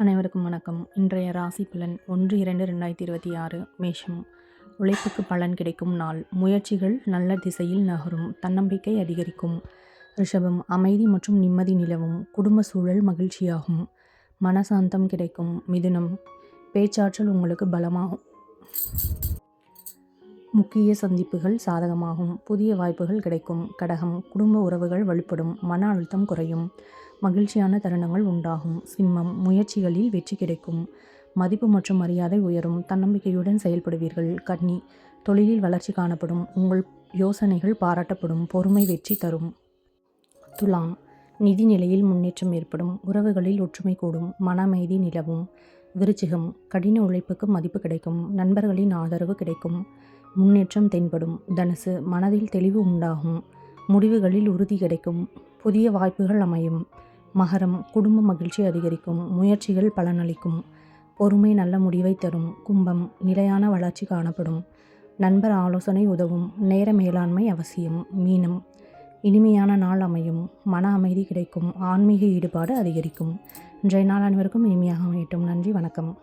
அனைவருக்கும் வணக்கம். இன்றைய ராசி பலன் ஒன்று இரண்டு ரெண்டாயிரத்தி இருபத்தி ஆறு மேஷம். உழைப்புக்கு பலன் கிடைக்கும் நாள். முயற்சிகள் நல்ல திசையில் நகரும். தன்னம்பிக்கை அதிகரிக்கும். ரிஷபம் அமைதி மற்றும் நிம்மதி நிலவும். குடும்ப சூழல் மகிழ்ச்சியாகும். மனசாந்தம் கிடைக்கும். மிதுனம். பேச்சாற்றல் உங்களுக்கு பலமாகும். முக்கிய சந்திப்புகள் சாதகமாகும். புதிய வாய்ப்புகள் கிடைக்கும். கடகம் குடும்ப உறவுகள் வலுப்படும். மன அழுத்தம் குறையும். மகிழ்ச்சியான தருணங்கள் உண்டாகும். சிம்மம் முயற்சிகளில் வெற்றி கிடைக்கும். மதிப்பு மற்றும் மரியாதை உயரும். தன்னம்பிக்கையுடன் செயல்படுவீர்கள். கன்னி தொழிலில் வளர்ச்சி காணப்படும். உங்கள் யோசனைகள் பாராட்டப்படும். பொறுமை வெற்றி தரும். துலாம் நிதி நிலையில் முன்னேற்றம் ஏற்படும். உறவுகளில் ஒற்றுமை கூடும். மன அமைதி நிலவும். விருச்சிகம் கடின உழைப்புக்கு மதிப்பு கிடைக்கும் நண்பர்களின் ஆதரவு கிடைக்கும் முன்னேற்றம் தென்படும் தனுசு மனதில் தெளிவு உண்டாகும் முடிவுகளில் உறுதி கிடைக்கும் புதிய வாய்ப்புகள் அமையும் மகரம் குடும்ப மகிழ்ச்சி அதிகரிக்கும் முயற்சிகள் பலனளிக்கும் பொறுமை நல்ல முடிவை தரும் கும்பம் நிலையான வளர்ச்சி காணப்படும் நண்பர் ஆலோசனை உதவும் நேர மேலாண்மை அவசியம் மீனம் இனிமையான நாள் அமையும் மன அமைதி கிடைக்கும் ஆன்மீக ஈடுபாடு அதிகரிக்கும். இன்றைய நாள் அனைவருக்கும் இனிமையாக அமையட்டும். நன்றி வணக்கம்.